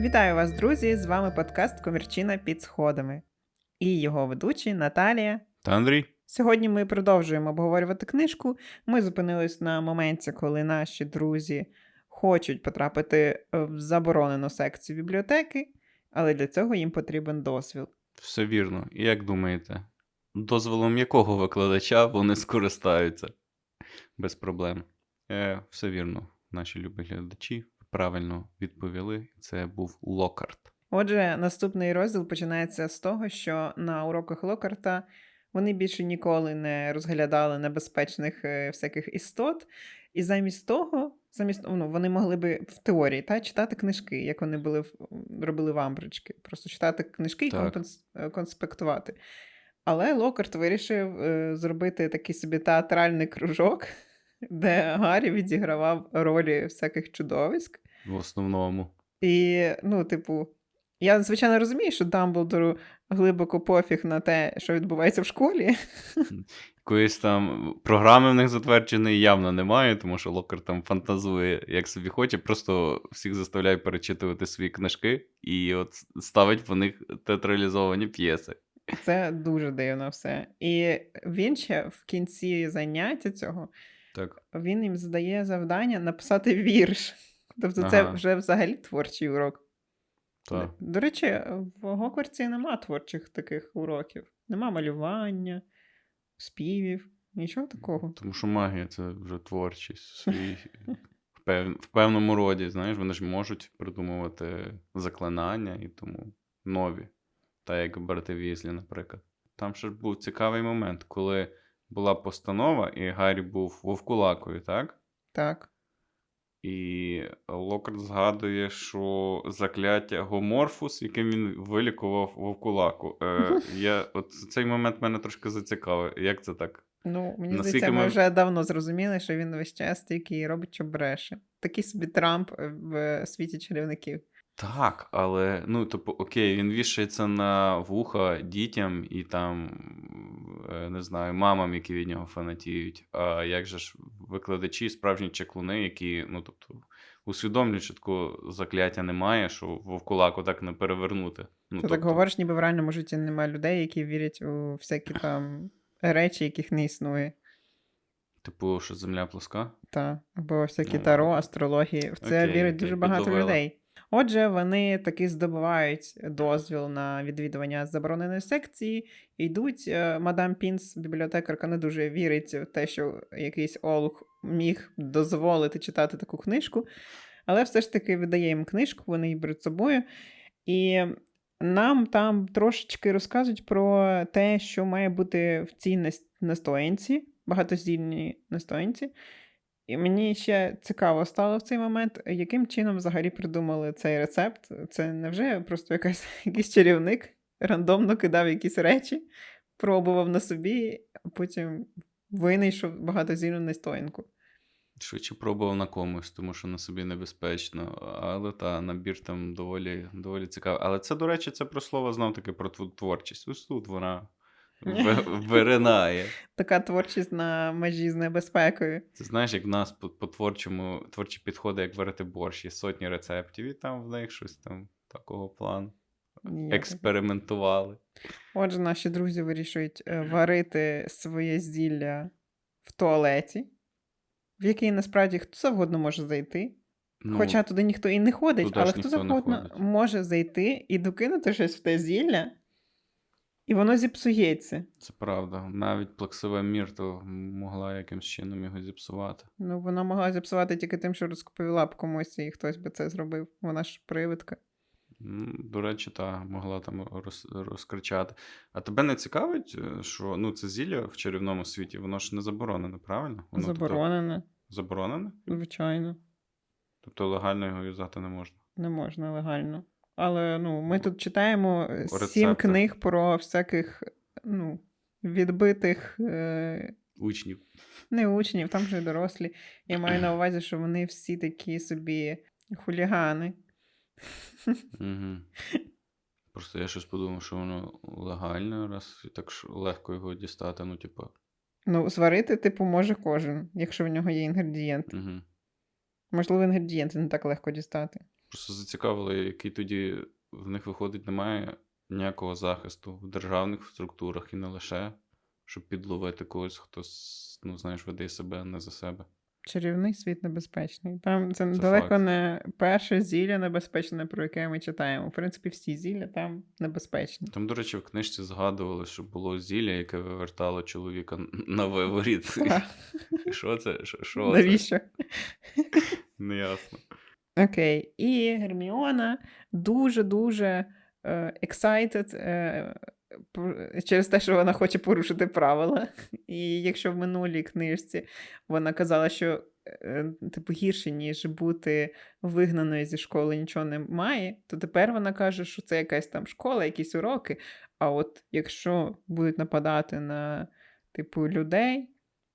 Вітаю вас, друзі! З вами подкаст Комірчина під сходами і його ведучі Наталія. Та Андрій? Сьогодні ми продовжуємо обговорювати книжку. Ми зупинились на моменті, коли наші друзі хочуть потрапити в заборонену секцію бібліотеки, але для цього їм потрібен дозвіл. Все вірно. І як думаєте, дозволом якого викладача вони скористаються? Без проблем. Е, все вірно. Наші любі глядачі правильно відповіли. Це був Локарт. Отже, наступний розділ починається з того, що на уроках Локарта вони більше ніколи не розглядали небезпечних е, всяких істот, і замість того, замість ну, вони могли би в теорії та, читати книжки, як вони були робили в Амбрички. Просто читати книжки і Так. е, конспектувати. Але Локарт вирішив е, зробити такий собі театральний кружок, де Гаррі відігравав ролі всяких чудовиськ. В основному. І, ну, типу, я, звичайно, розумію, що Дамблдору глибоко пофіг на те, що відбувається в школі. Якоїсь там програми в них затвердженої явно немає, тому що Локарт там фантазує, як собі хоче, просто всіх заставляє перечитувати свої книжки і от ставить по них театралізовані п'єси. Це дуже дивно все. І він ще в кінці заняття цього Так. він їм задає завдання написати вірш. Тобто, це вже взагалі творчий урок. Так. До речі, в Гоквартсі нема творчих таких уроків. Нема малювання, співів, нічого такого. Тому що магія це вже творчість в, пев... в певному роді, знаєш, вони ж можуть придумувати заклинання і тому нові. Та як брати Візлі, наприклад. Там ще ж був цікавий момент, коли була постанова, і Гаррі був вовкулакою, так? Так. І Локарт згадує, що закляття Гоморфус, яким він вилікував вовкулаку. Е, я, от цей момент мене трошки зацікавив. Як це так? Ну, мені Наскільки здається, ми ми- вже давно зрозуміли, що він весь час тільки робить, що бреше. Такий собі Трамп е, в світі чарівників. Так, але ну, типу, окей, він вішається на вуха дітям і там, е, не знаю, мамам, які від нього фанатіють. А як же ж викладачі, справжні чеклуни, які, ну, тобто, усвідомлюють, що такого закляття немає, що вовкулаку так не перевернути. Ну, Ти так говориш, ніби в реальному житті немає людей, які вірять у всякі там речі, яких не існує. Типу, що земля плоска? Та, або всякі Ну, таро, астрології. В це окей, вірить окей, дуже багато підловила. людей. Отже, вони таки здобувають дозвіл на відвідування забороненої секції, йдуть. Е, Мадам Пінс, бібліотекарка, не дуже вірить в те, що якийсь олух міг дозволити читати таку книжку, але все ж таки видає їм книжку, вони її беруть собою. І нам там трошечки розказують про те, що має бути в цій нас- настоянці, багатоздільній настоянці. І мені ще цікаво стало в цей момент, яким чином взагалі придумали цей рецепт. Це невже просто якась, якийсь чарівник рандомно кидав якісь речі, пробував на собі, а потім винайшов багатозільну настоянку. Швидше пробував на комусь, тому що на собі небезпечно. Але та набір там доволі, доволі цікавий. Але це, до речі, це про слово знов таки про тв- творчість. Ось тут вона виринає. Така творчість на межі з небезпекою. Це знаєш, як в нас по, по творчому, творчі підходи, як варити борщ, є сотні рецептів, і там в них щось там такого плану. Експериментували. Отже, наші друзі вирішують е, варити своє зілля в туалеті, в який насправді хто завгодно може зайти. Ну, Хоча туди ніхто і не ходить, але хто завгодно може зайти і докинути щось в те зілля, і воно зіпсується. Це правда. Навіть плаксива Міртл могла якимсь чином його зіпсувати. Ну, вона могла зіпсувати тільки тим, що розкупила б комусь, і хтось би це зробив. Вона ж привидка. М, До речі, та могла там роз, розкричати. А тебе не цікавить, е, що ну, це зілля в чарівному світі, воно ж не заборонене, правильно? Воно, тобто, Заборонене, заборонене? звичайно. Тобто легально його юзати не можна. Не можна легально. Але ну, ми тут читаємо е, По сім книг про всяких ну, відбитих е, Учнів. не учнів, там вже дорослі. Я маю на увазі, що вони всі такі собі хулігани. Угу. Просто я щось подумав, що воно легально, раз і так легко його дістати. Ну, типу, Ну, зварити, типу, може кожен, якщо в нього є інгредієнти. Угу. Можливо, інгредієнти не так легко дістати. Просто зацікавило, який тоді в них виходить, немає ніякого захисту в державних структурах і не лише, щоб підловити когось, хто ну, знаєш, веде себе не за себе. Чарівний світ небезпечний. Там це, Це далеко факт. не перше зілля небезпечне, про яке ми читаємо. В принципі, всі зілля там небезпечні. Там, до речі, в книжці згадували, що було зілля, яке вивертало чоловіка на виворіт. Що це? Що? Навіщо? Неясно. Окей. І Герміона дуже-дуже е, excited е, через те, що вона хоче порушити правила. І якщо в минулій книжці вона казала, що е, типу гірше, ніж бути вигнаною зі школи нічого немає, то тепер вона каже, що це якась там школа, якісь уроки. А от якщо будуть нападати на типу людей,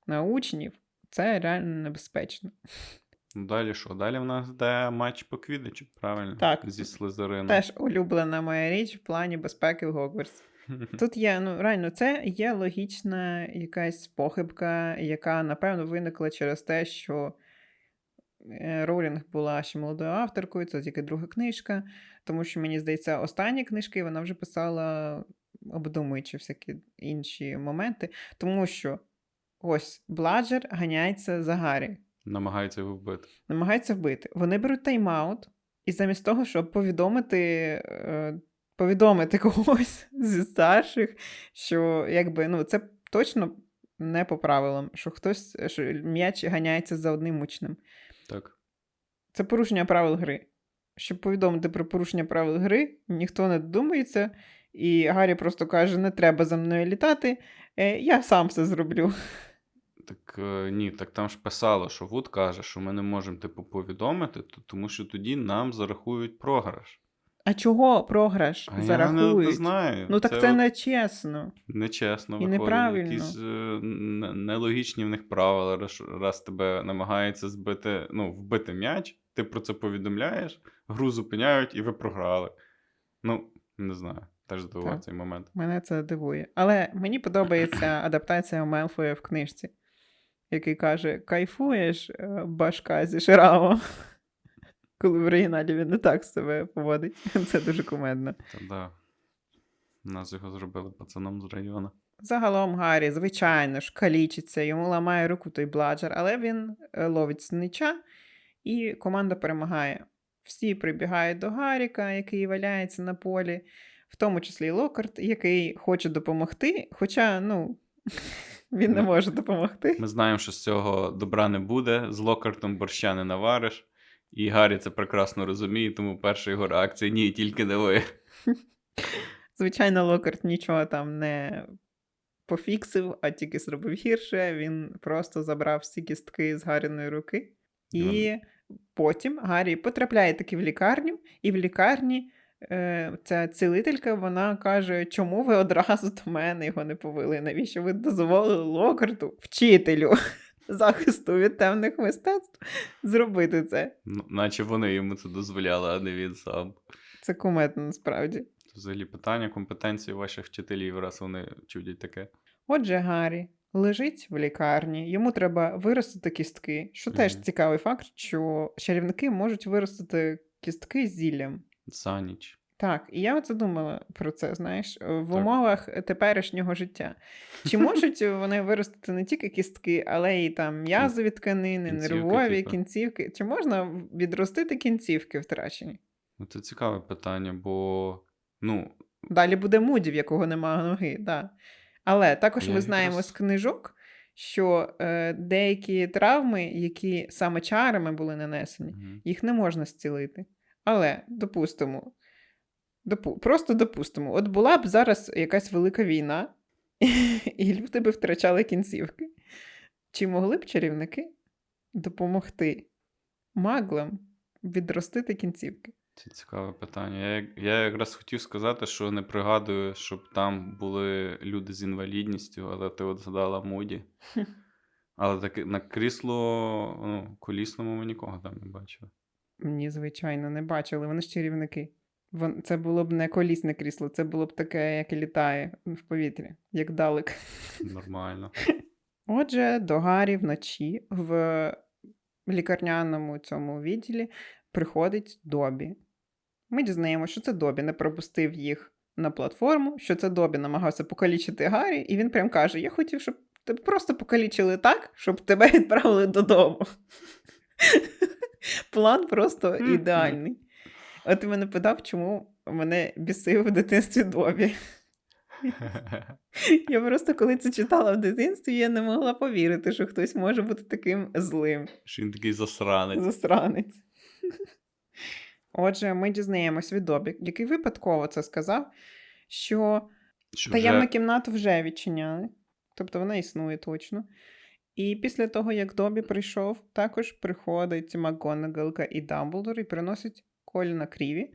на учнів, це реально небезпечно. Ну, Далі що? Далі в нас йде матч по квідичу, правильно? Так. Зі Слизерином. Теж улюблена моя річ в плані безпеки в Гогвартс. Тут є, ну реально, це є логічна якась похибка, яка, напевно, виникла через те, що е, Роулінг була ще молодою авторкою, це тільки друга книжка. Тому що, мені здається, останні книжки вона вже писала, обдумуючи всякі інші моменти. Тому що ось Бладжер ганяється за Гаррі, Намагається його вбити. намагається вбити. Вони беруть тайм-аут, і замість того, щоб повідомити, е, повідомити когось зі старших, що якби, ну, це точно не по правилам, що хтось що м'яч ганяється за одним учнем. Так. Це порушення правил гри. Щоб повідомити про порушення правил гри, ніхто не додумується, і Гаррі просто каже: не треба за мною літати, е, я сам все зроблю. Так е, ні, так там ж писало, що Вуд каже, що ми не можемо типу повідомити, тому що тоді нам зарахують програш. А чого програш А я не, не знаю. Ну так це, от не чесно. нечесно і виходить. неправильно. Якісь е, нелогічні в них правила, раз, раз тебе намагається збити, ну, вбити м'яч, ти про це повідомляєш, гру зупиняють і ви програли. Ну, не знаю. Теж здивував цей момент. Мене це дивує. Але мені подобається адаптація Мелфоя в книжці, який каже: кайфуєш, е, башка зі шрамом. Коли в оригіналі він не так себе поводить. Це дуже кумедно. Та да. Нас його зробили пацаном з району. Загалом Гаррі, звичайно ж, калічиться, йому ламає руку той бладжер, але він е, ловить снича, і команда перемагає. Всі прибігають до Гарріка, який валяється на полі, в тому числі і Локарт, який хоче допомогти, хоча, ну, він не може допомогти. Ми знаємо, що з цього добра не буде, з Локартом борща не навариш. І Гаррі це прекрасно розуміє, тому перша його реакція ні, тільки не ви. Звичайно, Локарт нічого там не пофіксив, а тільки зробив гірше. Він просто забрав всі кістки з Гаріної руки. І потім Гаррі потрапляє таки в лікарню, і в лікарні ця цілителька вона каже, чому ви одразу до мене його не повели? Навіщо ви дозволили Локарту, вчителю захисту від темних мистецтв, зробити це? Ну, Наче вони йому це дозволяли, а не він сам. Це кумедно насправді. Взагалі питання компетенції ваших вчителів, раз вони чудять таке. Отже, Гаррі лежить в лікарні, йому треба виростити кістки, що теж Мгм. цікавий факт, що чарівники можуть виростити кістки з зіллям. За ніч. Так, і я оце думала про це, знаєш, в Так. умовах теперішнього життя. Чи можуть вони виростити не тільки кістки, але й там м'язові тканини, Кінцівки, нервові типу. кінцівки? Чи можна відростити кінцівки втрачені? Ну, це цікаве питання, бо ну, Далі буде Муді, в якого немає ноги, да. Але також Я ми знаємо якраз- з книжок, що е, деякі травми, які саме чарами були нанесені, мгм. їх не можна зцілити. Але, допустимо, допу- просто допустимо, от була б зараз якась велика війна, і люди би втрачали кінцівки. Чи могли б чарівники допомогти маглам відростити кінцівки? це цікаве питання. Я, я якраз хотів сказати, що не пригадую, щоб там були люди з інвалідністю, але ти от згадала Муді. Але таки на крісло ну, колісному ми нікого там не бачили. Ні, звичайно, не бачили. Вони ж чарівники. Вон, це було б не колісне крісло, це було б таке, яке літає в повітрі, як далек. Нормально. Отже, до Гаррі вночі в лікарняному цьому відділі приходить Добі. Ми дізнаємося, що це Добі не пропустив їх на платформу, що це Добі намагався покалічити Гаррі, і він прям каже: Я хотів, щоб тебе просто покалічили так, щоб тебе відправили додому. План просто ідеальний. От ти мене питав, чому мене бісив в дитинстві Добі. Я просто коли це читала в дитинстві, я не могла повірити, що хтось може бути таким злим Що він такий засранець. засранець. Отже, ми дізнаємось від Добі, який випадково це сказав, що Що таємну вже... кімнату вже відчиняли, тобто вона існує точно. І після того, як Добі прийшов, також приходить МакГонагелка і Дамблдор і приносить Коліна Кріві,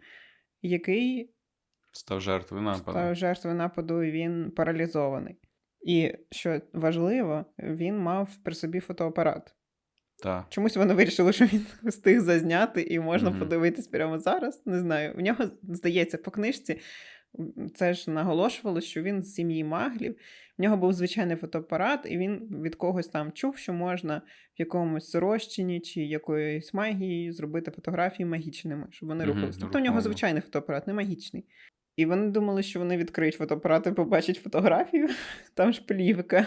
який Став жертвою нападу. став жертвою нападу, і він паралізований. І що важливо, він мав при собі фотоапарат. Так. Чомусь вони вирішили, що він встиг зазняти і можна Мгм. подивитись прямо зараз. Не знаю. В нього, здається, по книжці це ж наголошувало, що він з сім'ї маглів. В нього був звичайний фотоапарат, і він від когось там чув, що можна в якомусь розчині чи якоюсь магією зробити фотографії магічними, щоб вони Мгм, рухались. Тобто в нього звичайний фотоапарат, не магічний. І вони думали, що вони відкриють фотоапарат і побачать фотографію. Там ж плівка.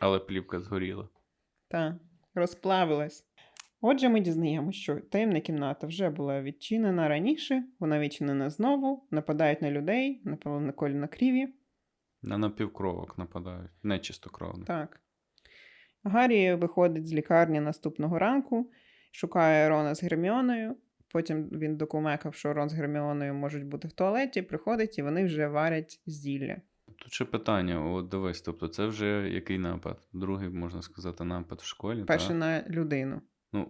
Але плівка згоріла. Та, розплавилась. Отже, ми дізнаємося, що таємна кімната вже була відчинена раніше, вона відчинена знову, нападають на людей, напали на Коліна Кріві. На напівкровок нападають. Не чистокровно. Так. Гаррі виходить з лікарні наступного ранку, шукає Рона з Герміоною. Потім він докумекав, що Рон з Герміоною можуть бути в туалеті, приходить і вони вже варять зілля. Тут ще питання: от дивись, тобто це вже який напад? Другий, можна сказати, напад в школі. Перше та? на людину. Ну,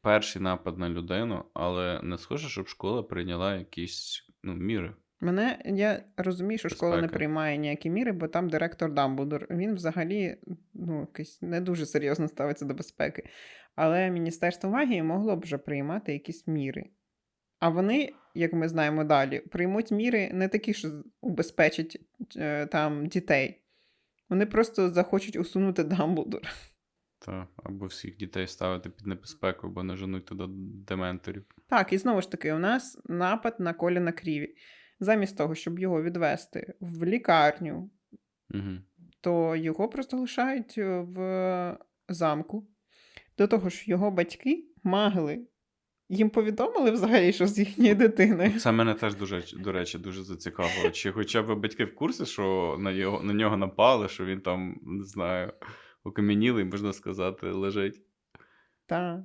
перший напад на людину, але не схоже, щоб школа прийняла якісь ну, міри. Мене я розумію, що школа не приймає ніякі міри, бо там директор Дамблдор. Він взагалі ну, якийсь не дуже серйозно ставиться до безпеки. Але Міністерство магії могло б вже приймати якісь міри. А вони, як ми знаємо далі, приймуть міри не такі, що убезпечать е, там дітей. Вони просто захочуть усунути Дамблдора. Та, або всіх дітей ставити під небезпеку, бо не женуть туди дементорів. Так, і знову ж таки, у нас напад на Коліна Кріві. Замість того, щоб його відвести в лікарню, Угу. то його просто лишають е, в замку. До того ж, його батьки магли. Їм повідомили взагалі, що з їхньою дитиною. Це мене теж дуже, до речі, дуже зацікавило. Чи хоча б батьки в курсі, що на, його, на нього напали, що він там, не знаю, окам'янілий, можна сказати, лежить. Так.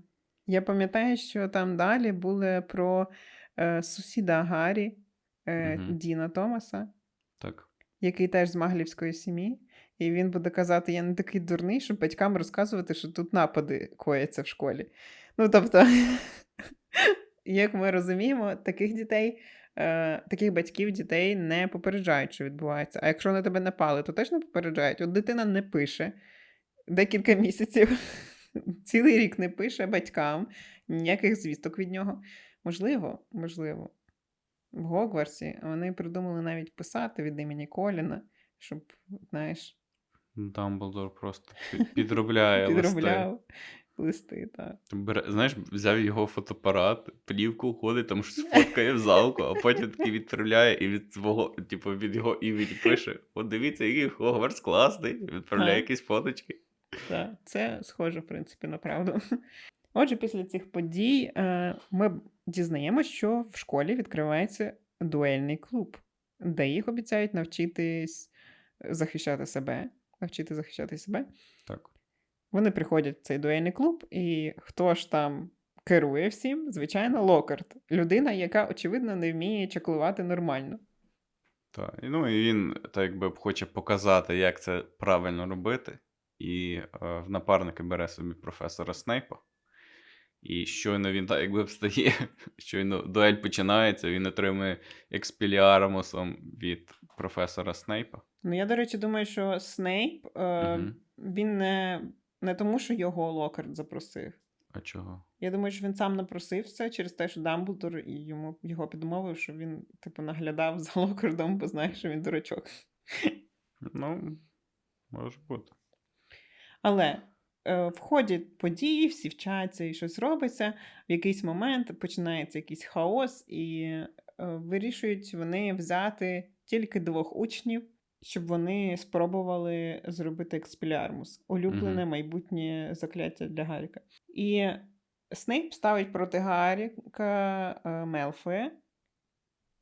Я пам'ятаю, що там далі були про е, сусіда Гаррі, е, Мгм. Діна Томаса, Так. який теж з маглівської сім'ї. І він буде казати: я не такий дурний, щоб батькам розказувати, що тут напади кояться в школі. Ну, тобто, як ми розуміємо, таких дітей, е, таких батьків дітей не попереджають, що відбувається. А якщо на тебе напали, то теж не попереджають. От дитина не пише декілька місяців, цілий рік не пише батькам, ніяких звісток від нього. Можливо, можливо. В Гогвартсі вони придумали навіть писати від імені Коліна, щоб, знаєш, Дамблдор просто підробляє листи. підробляв листи. Так. Знаєш, взяв його фотоапарат, плівку ходить, там щось фоткає в залку, а потім таки відправляє і від свого, типу, від його імені пише: От дивіться, який Хогвартс класний, відправляє Так. якісь фоточки. Так, це схоже, в принципі, на правду. Отже, після цих подій е, ми дізнаємося, що в школі відкривається дуельний клуб, де їх обіцяють навчитись захищати себе, навчити захищати себе. Так. Вони приходять в цей дуельний клуб, і хто ж там керує всім? Звичайно, Локарт. Людина, яка, очевидно, не вміє чаклувати нормально. Так. Ну, і він так якби хоче показати, як це правильно робити. І е, в напарники бере собі професора Снейпа. І щойно він так якби встає, щойно дуель починається, він отримує експіліарамусом від професора Снейпа. Ну, я, до речі, думаю, що Снейп е, Мгм. він не, не тому, що його Локарт запросив. А чого? Я думаю, що він сам напросився через те, що Дамблдор і йому його підмовив, що він, типу, наглядав за Локардом, бо знає, що він дурачок. Ну, може бути. Але в ході події всі вчаться і щось робиться. В якийсь момент починається якийсь хаос, і е, вирішують вони взяти тільки двох учнів, щоб вони спробували зробити експілярмус, улюблене майбутнє закляття для Гаріка. І Снейп ставить проти Гаріка е, Мелфоя.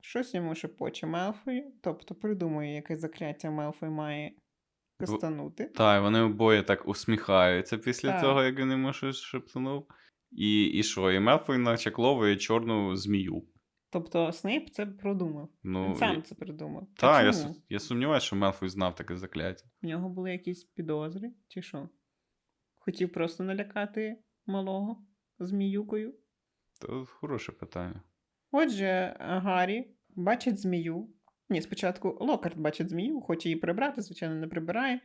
Щось йому шепоче Мелфой, тобто придумує, яке закляття Мелфой має кастанути. Та, і вони обоє так усміхаються після Так. цього, як він йому щось шепнув. І, і що? І Мелфой начакловує чорну змію. Тобто Снейп це продумав. Ну, Він сам і- це придумав. Та, я, я сумніваюся, що Мелфой знав таке закляття. В нього були якісь підозри, чи що? Хотів просто налякати малого зміюкою. То хороше питання. Отже, Гаррі бачить змію. Ні, спочатку Локарт бачить змію, хоче її прибрати, звичайно, не прибирає.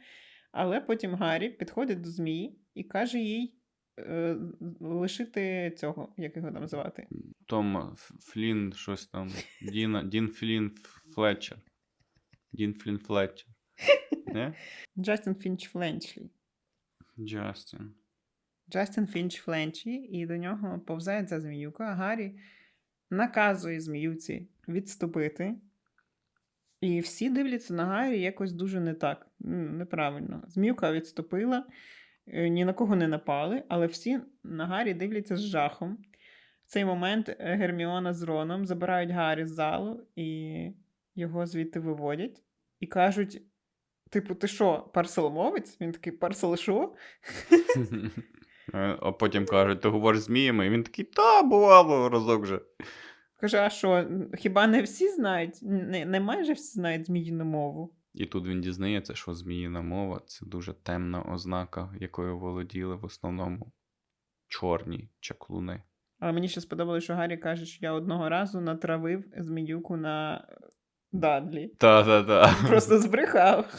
Але потім Гаррі підходить до змії і каже їй е, лишити цього, як його там звати. Том Флін, щось там. Діна, Дін Флін Флетчер. Дін Флін Флетчер. Не? Джастін Фінч Фленчлі. Джастін. Джастін Фінч Фленчі, і до нього повзає ця зміюка, а Гаррі наказує зміюці відступити. І всі дивляться на Гаррі якось дуже не так, неправильно. Зміюка відступила, е, ні на кого не напали, але всі на Гаррі дивляться з жахом. В цей момент е, Герміона з Роном забирають Гаррі з залу і його звідти виводять і кажуть: типу, ти що, парселмовець? Він такий парсел що? А потім кажуть, ти говориш зміями, і він такий, та, бувало разок вже. Каже, а що, хіба не всі знають? Не, не майже всі знають зміїну мову. І тут він дізнається, що зміїна мова це дуже темна ознака, якою володіли в основному чорні чаклуни. Але мені ще сподобалося, що Гаррі каже, що я одного разу натравив зміюку на Дадлі. Та-та-та. Просто збрехав.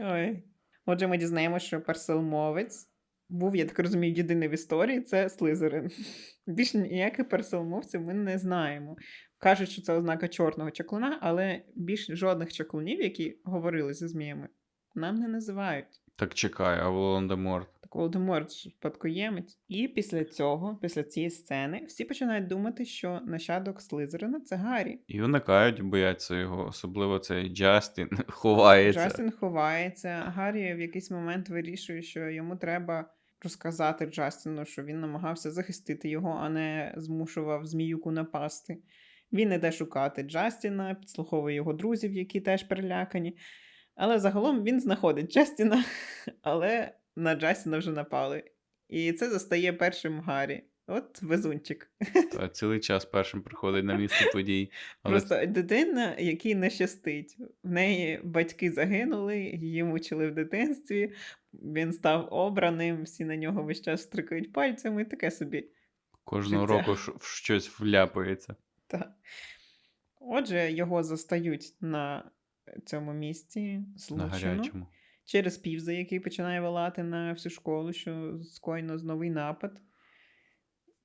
Ой. Отже, ми дізнаємося, що перселмовець був, я так розумію, єдиний в історії це Слизерин. Більш ніяких перселмовців ми не знаємо. Кажуть, що це ознака чорного чаклуна, але більш жодних чаклунів, які говорили зі зміями, нам не називають. Так чекай, а Волан-де-Морт? Так Володимор ж спадкоємець. І після цього, після цієї сцени, всі починають думати, що нащадок Слизерина це Гаррі. І уникають, бояться його, особливо цей Джастін ховається. Джастін ховається. Гаррі в якийсь момент вирішує, що йому треба розказати Джастіну, що він намагався захистити його, а не змушував зміюку напасти. Він іде шукати Джастіна, підслуховує його друзів, які теж перелякані. Але загалом він знаходить Джастіна, але на Джастіна вже напали. І це застає першим Гаррі. От везунчик. Та цілий час першим приходить на місце подій. Але Просто дитина, якій не щастить. В неї батьки загинули, її мучили в дитинстві, він став обраним, всі на нього весь час стрикають пальцями, таке собі. кожного життя. року в щось вляпається. Та. Отже, його застають на цьому місці На злочину гарячому. через півза, який починає волати на всю школу, що скоєно новий напад.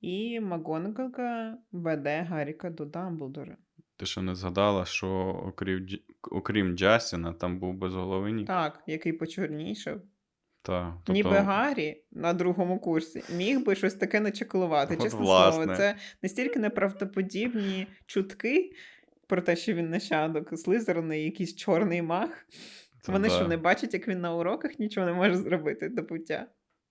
І Макгонагалка веде Гарріка до Дамблдора. Ти що не згадала, що окрім, окрім Джастіна, там був безголовий Нік? Так, який почорнішав. Та, тобто, Ніби Гаррі на другому курсі міг би щось таке начеклувати. От Чесне власне. слово, це настільки неправдоподібні чутки про те, що він нащадок Слизерина, і якийсь чорний маг. Та Вони да, що не бачать, як він на уроках нічого не може зробити до пуття.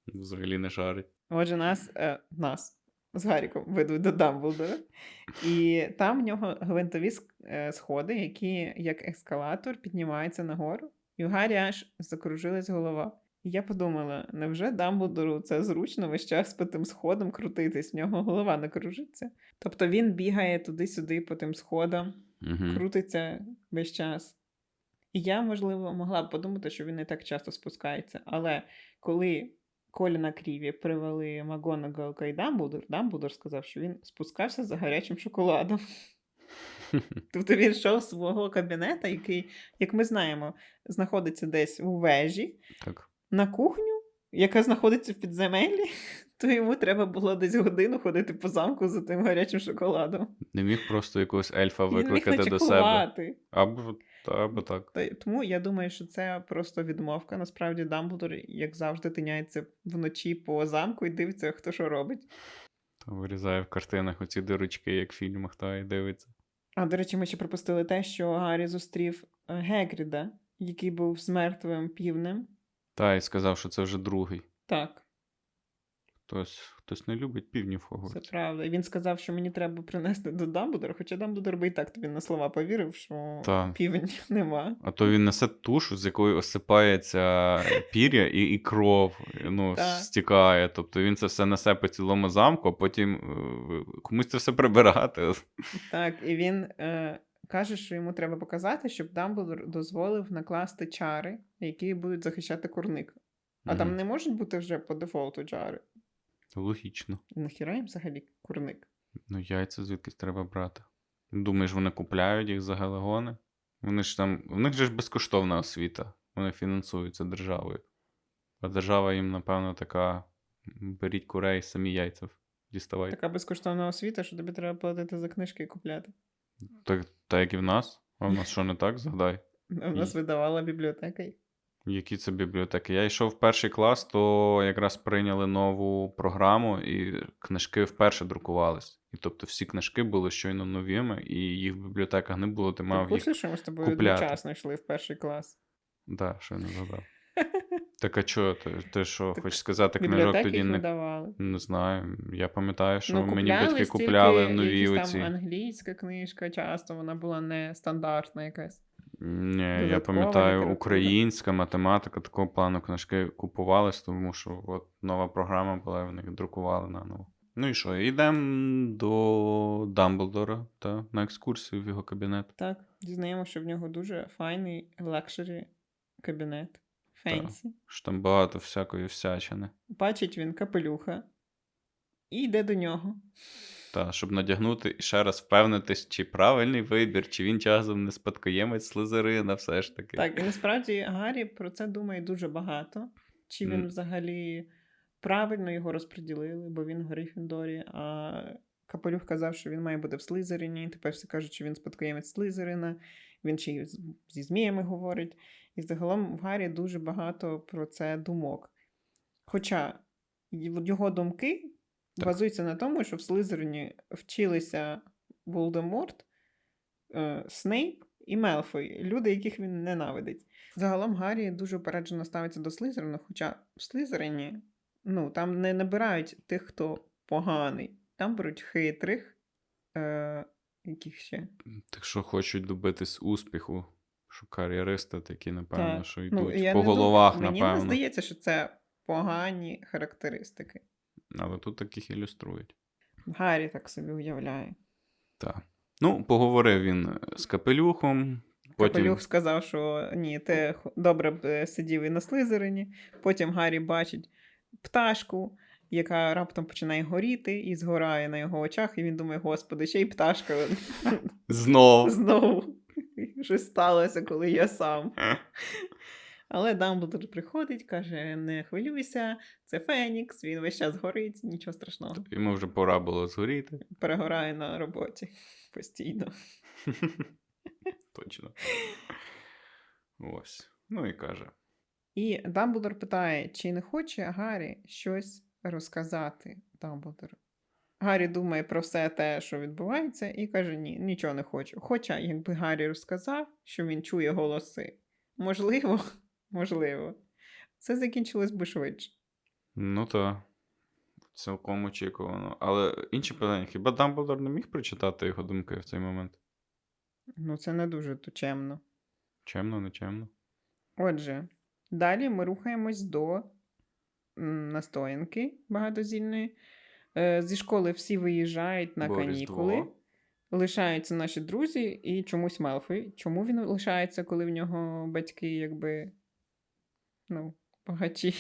Взагалі не шарить. Отже, нас, е, нас з Гарріком ведуть до Дамблдора. І там в нього гвинтові е, сходи, які, як ескалатор, піднімаються нагору. І у Гаррі аж закружилась голова. І я подумала, невже Дамблдору це зручно весь час по тим сходам крутитись, в нього голова не кружиться. Тобто він бігає туди-сюди по тим сходам, Угу. крутиться весь час. І я, можливо, могла б подумати, що він не так часто спускається. Але коли Коліна Кріві привели Макгонагалка і Дамблдор, Дамблдор сказав, що він спускався за гарячим шоколадом. Тобто він йшов з свого кабінета, який, як ми знаємо, знаходиться десь у вежі, Так. на кухню, яка знаходиться в підземеллі, то йому треба було десь годину ходити по замку за тим гарячим шоколадом. Не міг просто якогось ельфа Він міг викликати до себе. Або Та, бо так. Тому я думаю, що це просто відмовка. Насправді Дамблдор, як завжди, тиняється вночі по замку і дивиться, хто що робить. Та вирізає в картинах оці дирочки, як в фільмах, та і дивиться. А до речі, ми ще пропустили те, що Гаррі зустрів е, Гегріда, який був з мертвим півнем. Та і сказав, що це вже другий. Так, Хтось, хтось не любить півнів в це правда. І він сказав, що мені треба принести до Дамблдора, хоча Дамблдор би і так тобі на слова повірив, що Та. півень нема. А то він несе тушу, з якої осипається пір'я і, і кров ну, стікає. Тобто він це все несе по цілому замку, а потім е, комусь це все прибирати. Так, і він е, каже, що йому треба показати, щоб Дамблдор дозволив накласти чари, які будуть захищати курник. А там не можуть бути вже по дефолту чари. Логічно. Нахіра їм взагалі курник? Ну, яйця звідкись треба брати. Думаєш, вони купляють їх за галеони? Вони ж там. В них же ж безкоштовна освіта. Вони фінансуються державою. А держава їм, напевно, така: беріть курей, самі яйця діставайте. Така безкоштовна освіта, що тобі треба платити за книжки і купляти. Так, так як і в нас. А в нас що не так? Згадай. У нас видавала бібліотека. Які це бібліотеки? Я йшов в перший клас, то якраз прийняли нову програму, і книжки вперше друкувались. І тобто всі книжки були щойно новими, і їх в бібліотеках не було, ти мав їх. що ми з тобою одночасно йшли в перший клас? Да, що я не згадав. Так а чого? Ти, ти що, Так хочеш сказати, книжок тоді не, видавали. не знаю. Я пам'ятаю, що ну, мені батьки купляли нові оці. там англійська книжка, часто вона була не стандартна якась. Ні, я пам'ятаю, українська математика такого плану книжки купувались, тому що от нова програма була, вони їх друкували наново. Ну і що, йдемо до Дамблдора та на екскурсію в його кабінет. Так, дізнаємо, що в нього дуже файний лакшері кабінет. Фенсі. Що там багато всякої всячини. Бачить він капелюха і йде до нього. Та, щоб надягнути і ще раз впевнитись, чи правильний вибір, чи він часом не спадкоємець Слизерина, все ж таки. Так, і насправді Гаррі про це думає дуже багато. Чи він Мгм. взагалі правильно його розподілили, бо він в Грифіндорі, а Капелюх казав, що він має бути в Слизерині. Тепер всі кажуть, що він спадкоємець Слизерина, він ще й зі зміями говорить. І загалом в Гаррі дуже багато про це думок. Хоча його думки Так. базуються на тому, що в Слизерині вчилися Волдеморт, е, Снейп і Мелфой, люди, яких він ненавидить. Загалом Гаррі дуже упереджено ставиться до Слизерину, хоча в Слизерині ну, там не набирають тих, хто поганий. Там беруть хитрих, е, яких ще. Так що хочуть добитись успіху, що кар'єристи такі, напевно, Так. що Ну, йдуть я по головах, Мені напевно. не здається, що це погані характеристики. Але тут таких ілюструють. Гаррі так собі уявляє. Так. Ну, поговорив він з капелюхом. Потім Капелюх сказав, що ні, ти добре б е, сидів і на слизерині. Потім Гаррі бачить пташку, яка раптом починає горіти і згорає на його очах, і він думає, господи, ще й пташка знов. знову. Щось сталося, коли я сам. Але Дамблдор приходить, каже: не хвилюйся, це Фенікс, він весь час горить, нічого страшного. Йому вже пора було згоріти. Перегорає на роботі постійно. Точно. Ось. Ну і каже: І Дамблдор питає, чи не хоче Гаррі щось розказати Дамблдору. Гаррі думає про все те, що відбувається, і каже: ні, нічого не хочу. Хоча, якби Гаррі розказав, що він чує голоси, можливо, можливо, це закінчилось би швидше. ну то цілком очікувано. Але інше питання: хіба Дамблдор не міг прочитати його думки в цей момент? Ну, це не дуже то чемно. Чемно, нечемно. Отже, далі ми рухаємось до настоянки багатозільної. Е, Зі школи всі виїжджають на Бо канікули. Різдво. Лишаються наші друзі і чомусь Мелфой. Чому він лишається, коли в нього батьки, якби, ну, багачі?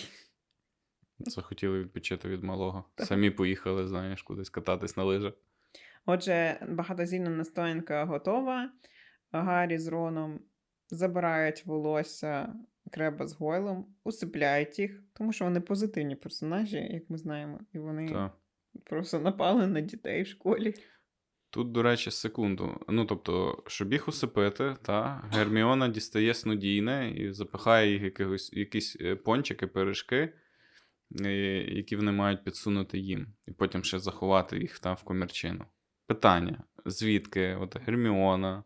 Захотіли відпочити від малого. Самі поїхали, знаєш, кудись кататись на лижах. Отже, багатозільна настоянка готова. Гаррі з Роном забирають волосся Креба з Гойлом, усипляють їх, тому що вони позитивні персонажі, як ми знаємо, і вони Та. просто напали на дітей в школі. Тут, до речі, секунду. Ну, тобто, щоб їх усипити, та, Герміона дістає снодійне і запихає їх якихось, якісь е, пончики, пиріжки, е, які вони мають підсунути їм, і потім ще заховати їх там в комірчину. Питання: звідки от Герміона,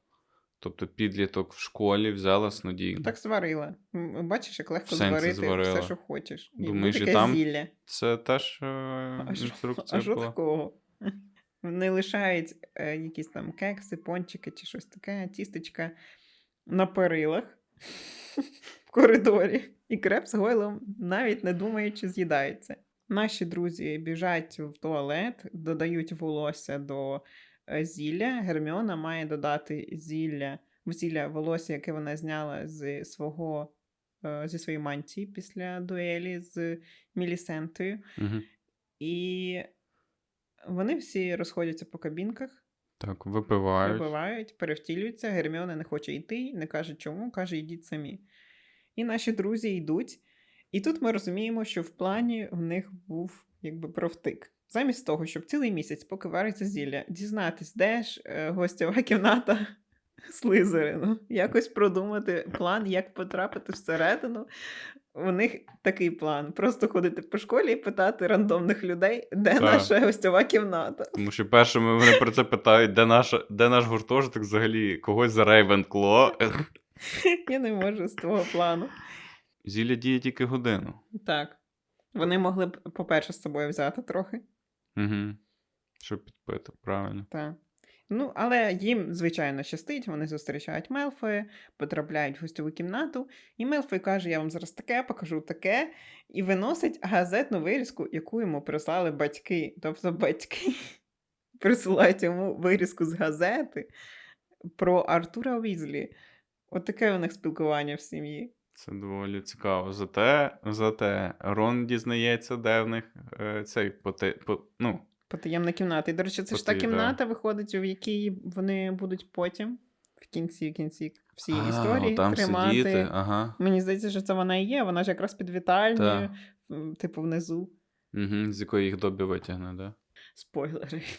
тобто підліток в школі, взяла снодійне? Так зварила. Бачиш, як легко зварити зварила? все, що хочеш. І Думаєш, і там зілля. Це теж е, інструкція А що такого? Вони лишають е, якісь там кекси, пончики чи щось таке, тістечка на перилах в коридорі. І креп з гойлом навіть не думаючи з'їдається. Наші друзі біжать в туалет, додають волосся до е, зілля. Герміона має додати зілля в зілля волосся, яке вона зняла з свого е, зі своєї мантії після дуелі з Мілісентою. Угу. І вони всі розходяться по кабінках, Так, випивають. вибивають, перевтілюються. Герміона не хоче йти, не каже чому, каже, йдіть самі. І наші друзі йдуть. І тут ми розуміємо, що в плані в них був якби провтик. Замість того, щоб цілий місяць, поки вариться зілля, дізнатись, де ж е, гостєва кімната Слизерину, якось продумати план, як потрапити всередину. У них такий план: просто ходити по школі і питати рандомних людей, де Так. наша гостєва кімната. Тому що першими вони про це питають, де, наша, де наш гуртожиток взагалі когось за Рейвенкло. Я не можу з того плану. Зілля діє тільки годину. Так. Вони могли б, по-перше, з собою взяти трохи. Угу. Щоб підпити, правильно. Так. Ну, але їм, звичайно, щастить, вони зустрічають Мелфоя, потрапляють в гостьову кімнату, і Мелфой каже: Я вам зараз таке покажу таке, і виносить газетну вирізку, яку йому прислали батьки. Тобто батьки присилають йому вирізку з газети про Артура Візлі. От таке у них спілкування в сім'ї. Це доволі цікаво. Зате, зате Рон дізнається, де в них е, цей поте, по, ну, Потаємна кімната. І, до речі, це ж та Потаї- да. кімната виходить, в якій вони будуть потім, в кінці кінці всієї а, історії, там тримати. сидіти. Ага. Мені здається, що це вона і є. Вона ж якраз під вітальнею, Та. типу, внизу. Угу. З якої їх добі витягне, да? Спойлери.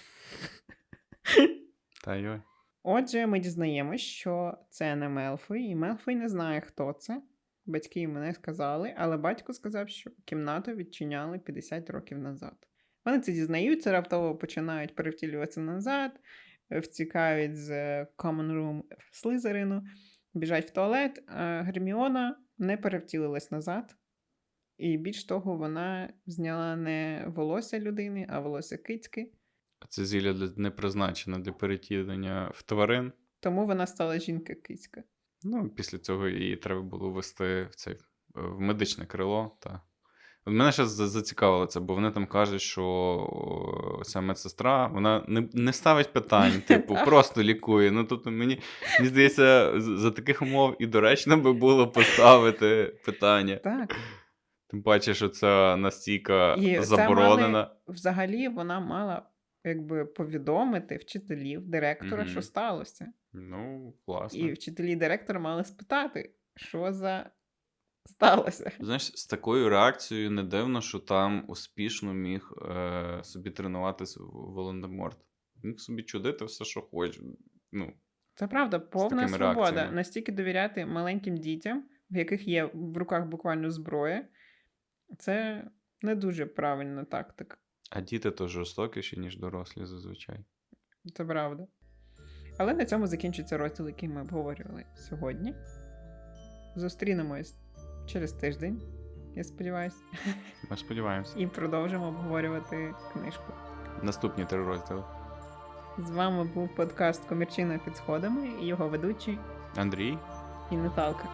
Та йой. Отже, ми дізнаємось, що це не Мелфой, і Мелфой не знає, хто це. Батьки йому не сказали, але батько сказав, що кімнату відчиняли 50 років назад. Вони це дізнаються, раптово починають перевтілюватися назад, е, втікають з е, Common Room в Слизерину, біжать в туалет. А Герміона не перевтілилась назад. І більш того, вона зняла не волосся людини, а волосся кицьки. А Це зілля для- не призначене для перетілення в тварин. Тому вона стала жінка-кицька. Ну, після цього її треба було ввести в цей в медичне крило. Та. От мене ще за- зацікавило це, бо вони там кажуть, що ця медсестра вона не, не ставить питань, типу, просто лікує. Ну, тобто, мені, мені здається, за таких умов і доречно би було поставити питання. Так. Тим паче, що це настільки І це заборонена. мали- Взагалі вона мала якби повідомити вчителів, директора, Мгм. що сталося. Ну, класно. І вчителі директора мали спитати, що за сталося. Знаєш, з такою реакцією не дивно, що там успішно міг е, собі тренуватися Волан-де-Морт. Міг собі чудити все, що хоче. Ну, Це правда, повна свобода. реакціями. Настільки довіряти маленьким дітям, в яких є в руках буквально зброя. Це не дуже правильна тактика. а діти то жорстокіші, ніж дорослі зазвичай. Це правда. Але на цьому закінчується розділ, який ми обговорювали сьогодні. Зустрінемось через тиждень, я сподіваюся, Ми сподіваємося. і продовжимо обговорювати книжку. Наступні три розділи. З вами був подкаст Комірчина під сходами і його ведучий Андрій. і Наталка.